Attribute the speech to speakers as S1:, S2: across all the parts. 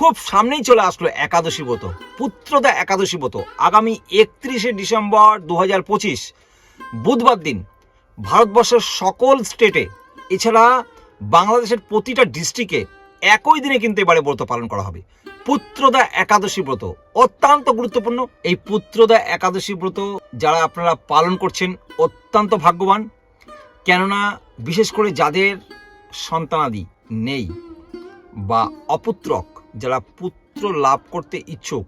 S1: খুব সামনেই চলে আসলো একাদশী ব্রত পুত্রদা একাদশী ব্রত। আগামী একত্রিশে ডিসেম্বর দু বুধবার দিন ভারতবর্ষের সকল স্টেটে, এছাড়া বাংলাদেশের প্রতিটা ডিস্ট্রিক্টে একই দিনে কিন্তু এবারে ব্রত পালন করা হবে। পুত্রদা একাদশী ব্রত অত্যন্ত গুরুত্বপূর্ণ। এই পুত্রদা একাদশী ব্রত যারা আপনারা পালন করছেন অত্যন্ত ভাগ্যবান। কেননা, বিশেষ করে যাদের সন্তানাদি নেই বা অপুত্রক যারা পুত্র লাভ করতে ইচ্ছুক,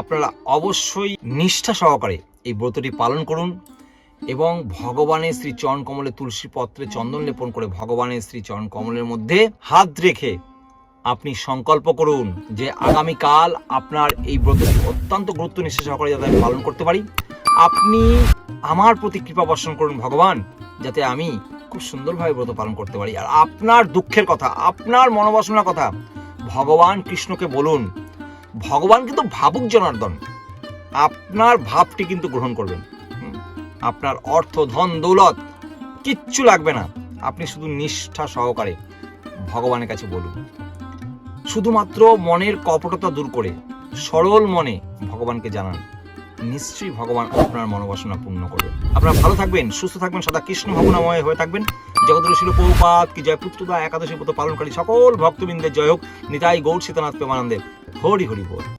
S1: আপনারা অবশ্যই নিষ্ঠা সহকারে এই ব্রতটি পালন করুন এবং ভগবানের শ্রী চরণ কমলে তুলসী পত্রে চন্দন লেপন করে ভগবানের শ্রী চরণ কমলের মধ্যে হাত রেখে আপনি সংকল্প করুন যে আগামীকাল আপনার এই ব্রতটি অত্যন্ত গুরুত্ব নিষ্ঠা সহকারে যাতে আমি পালন করতে পারি। আপনি আমার প্রতি কৃপা বর্ষণ করুন ভগবান, যাতে আমি খুব সুন্দরভাবে ব্রত পালন করতে পারি। আর আপনার দুঃখের কথা, আপনার মনোবাসনার কথা ভগবান কৃষ্ণকে বলুন, ভগবান কিন্তু ভাবুক জনার্দন। আপনার ভাবটি কিন্তু গ্রহণ করবেন। আপনার অর্থ, ধন, দৌলত কিচ্ছু লাগবে না। আপনি শুধু নিষ্ঠা সহকারে ভগবানের কাছে বলুন। শুধুমাত্র মনের কপটতা দূর করে সরল মনে ভগবানকে জানান। নিশ্চয়ই ভগবান আপনার মনোবাসনা পূর্ণ করবে আপনারা ভালো থাকবেন, সুস্থ থাকবেন, সদা কৃষ্ণ ভবনাময় হয়ে থাকবেন। জগদ্রশীল শিল পৌপাত কি জয় পুত্রদা একাদশী পুত্র পালনকারী সকল ভক্তবৃন্দের জয় হোক। নিতাই গৌর সীতানাথ প্রেমানন্দের হরি হরি বল।